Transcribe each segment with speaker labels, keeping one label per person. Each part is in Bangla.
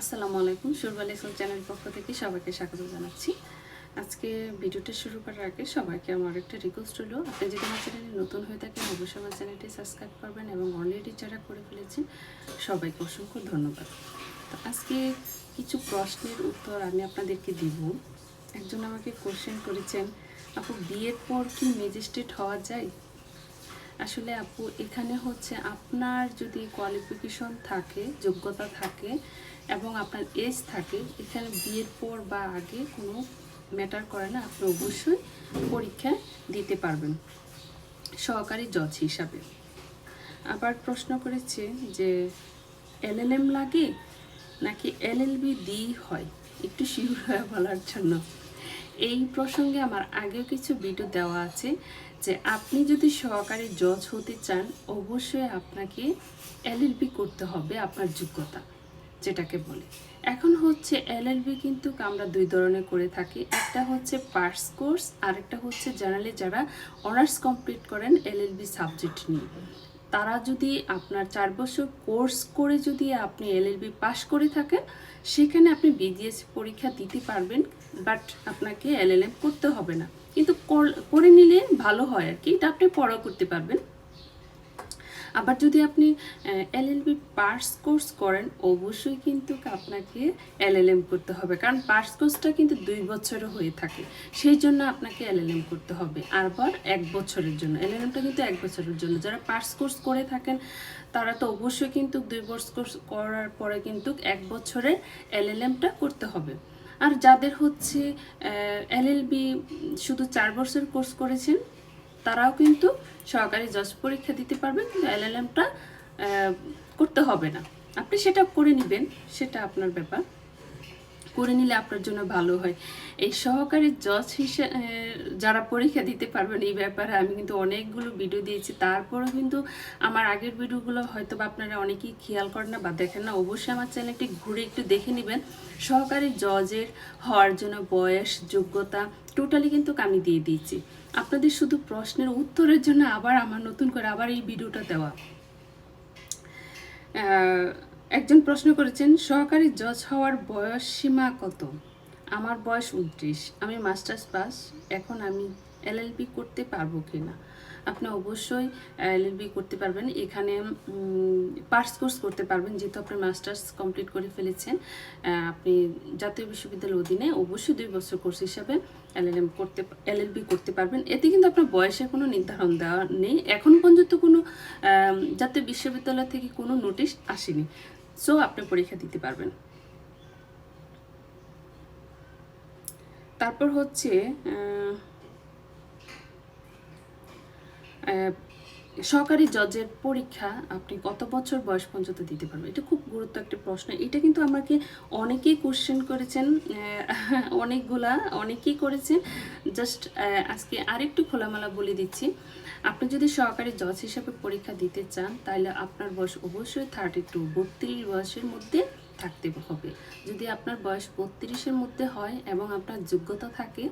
Speaker 1: আসসালামু আলাইকুম সুরবাল ইসলাম চ্যানেল পক্ষ থেকে সবাইকে স্বাগত জানাচ্ছি। আজকে ভিডিওটা শুরু করার আগে সবাইকে আমার একটা রিকোয়েস্ট হলো, আপনি যদি আমার চ্যানেলে নতুন হয়ে থাকেন, অবশ্যই আমার চ্যানেলটি সাবস্ক্রাইব করবেন এবং অলরেডি যারা করে ফেলেছেন, সবাইকে অসংখ্য ধন্যবাদ। তো আজকে কিছু প্রশ্নের উত্তর আমি আপনাদেরকে দিব। একজন আমাকে কোশ্চেন করেছেন, আপু, বিয়ের পর কি ম্যাজিস্ট্রেট হওয়া যায়? আসলে আপু, এখানে হচ্ছে আপনার যদি কোয়ালিফিকেশন থাকে, যোগ্যতা থাকে এবং আপনার এজ থাকে, এখানে বিয়ের পর বা আগে কোনো ম্যাটার করে না, আপনি অবশ্যই পরীক্ষা দিতে পারবেন। সহকারী জজ হিসাবে। আবার প্রশ্ন করেছে যে এলএলএম লাগে নাকি এলএলবি দি হয়? একটু শিওর হয়ে বলার জন্য। এই প্রসঙ্গে আমার আগেও কিছু ভিডিও দেওয়া আছে। যে আপনি যদি সহকারী জজ হতে চান, অবশ্যই আপনাকে এলএলবি করতে হবে আপনার যোগ্যতা, যেটাকে বলে। এখন হচ্ছে এলএলবি কিন্তু আমরা দুই ধরনের করে থাকি। একটা হচ্ছে পার্স কোর্স আর একটা হচ্ছে জেনারেলি যারা অনার্স কমপ্লিট করেন এলএলবি সাবজেক্ট নিয়ে। তারা যদি আপনার চার বছর কোর্স করে যদি আপনি এলএলবি পাশ করে থাকেন, সেখানে আপনি বিজিএস পরীক্ষা দিতে পারবেন বাট আপনাকে এলএলএম করতে হবে না। কিন্তু কর- নিলে ভালো হয় আর কি। এটা আপনি পড়াও করতে পারবেন। আবার যদি আপনি এলএলবি পার্স কোর্স করেন, অবশ্যই কিন্তু আপনাকে এলএলএম করতে হবে। কারণ পার্স কোর্সটা কিন্তু দুই বছরও হয়ে থাকে। সেই জন্য আপনাকে এলএলএম করতে হবে। আবার এক বছরের জন্য। এলএলএমটা কিন্তু এক বছরের জন্য। যারা পার্স কোর্স করে থাকেন, তারা তো অবশ্যই কিন্তু দুই বছর কোর্স করার পরে কিন্তু এক বছরের এলএলএমটা করতে হবে। আর যাদের হচ্ছে এলএলবি শুধু চার বছর কোর্স করেছেন, তারাও কিন্তু সহকারী জজ পরীক্ষা দিতে পারবেন, কিন্তু এলএলএমটা করতে হবে না। আপনি সেটা করে নেবেন, সেটা আপনার ব্যাপার। করে নিলে আপনার জন্য ভালো হয়। এই সহকারী জজ হিসেবে যারা পরীক্ষা দিতে পারবেন এই ব্যাপারে আমি কিন্তু অনেকগুলো ভিডিও দিয়েছি। তারপরও কিন্তু আমার আগের ভিডিওগুলো হয়তো বা আপনারা অনেকেই খেয়াল করেন না বা দেখেন না, অবশ্যই আমার চ্যানেলটি ঘুরে একটু দেখে নেবেন। সহকারী জজের হওয়ার জন্য বয়স, যোগ্যতা টোটালি কিন্তু আমি দিয়ে দিয়েছি। আপনাদের শুধু প্রশ্নের উত্তরের জন্য আবার আমার নতুন করে আবার এই ভিডিওটা দেওয়া। একজন প্রশ্ন করেছেন, সহকারী জজ হওয়ার বয়স সীমা কত? আমার বয়স উনত্রিশ আমি মাস্টার্স পাস, এখন আমি এলএলবি করতে পারব কি না আপনি অবশ্যই এলএলবি করতে পারবেন, এখানে পার্স কোর্স করতে পারবেন, যেহেতু আপনি মাস্টার্স কমপ্লিট করে ফেলেছেন। আপনি জাতীয় বিশ্ববিদ্যালয়ের অধীনে অবশ্যই দুই বছর কোর্স হিসাবে এলএলএম করতে এলএলবি করতে পারবেন। এতে কিন্তু আপনার বয়সে কোনো নির্ধারণ দেওয়া নেই। এখন পর্যন্ত কোনো জাতীয় বিশ্ববিদ্যালয় থেকে কোনো নোটিশ আসেনি। সো আপনি পরীক্ষা দিতে পারবেন। তারপর হচ্ছে সহকারী জজের পরীক্ষা আপনি কত বছর বয়স পর্যন্ত দিতে পারবেন? এটা খুব গুরুত্ব একটা প্রশ্ন। এটা কিন্তু আমাকে অনেকেই কোশ্চেন করেছেন অনেকগুলা, অনেকেই করেছেন। জাস্ট আজকে আরেকটু খোলামেলা বলে দিচ্ছি। আপনি যদি সহকারী জজ হিসাবে পরীক্ষা দিতে চান, তাহলে আপনার বয়স অবশ্যই থার্টি টু বত্রিশ বয়সের মধ্যে থাকতে হবে। যদি আপনার বয়স বত্রিশের মধ্যে হয় এবং আপনার যোগ্যতা থাকে,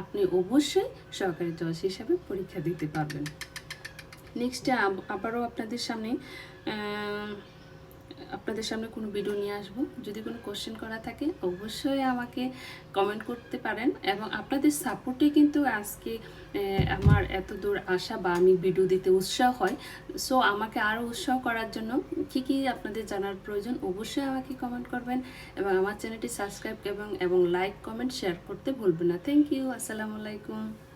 Speaker 1: আপনি অবশ্যই সহকারী জজ হিসাবে পরীক্ষা দিতে পারবেন। নেক্সটে আবারও আপনাদের সামনে আপনাদের সামনে কোনো ভিডিও নিয়ে আসব। যদি কোনো কোশ্চেন করা থাকে, অবশ্যই আমাকে কমেন্ট করতে পারেন এবং আপনাদের সাপোর্টে কিন্তু আজকে আমার এত দূর আসা বা আমি ভিডিও দিতে উৎসাহ হয়। সো আমাকে আরও উৎসাহ করার জন্য কী কী আপনাদের জানার প্রয়োজন, অবশ্যই আমাকে কমেন্ট করবেন এবং আমার চ্যানেলটি সাবস্ক্রাইব এবং এবং লাইক কমেন্ট শেয়ার করতে ভুলবেন না। থ্যাংক ইউ আসসালামু আলাইকুম।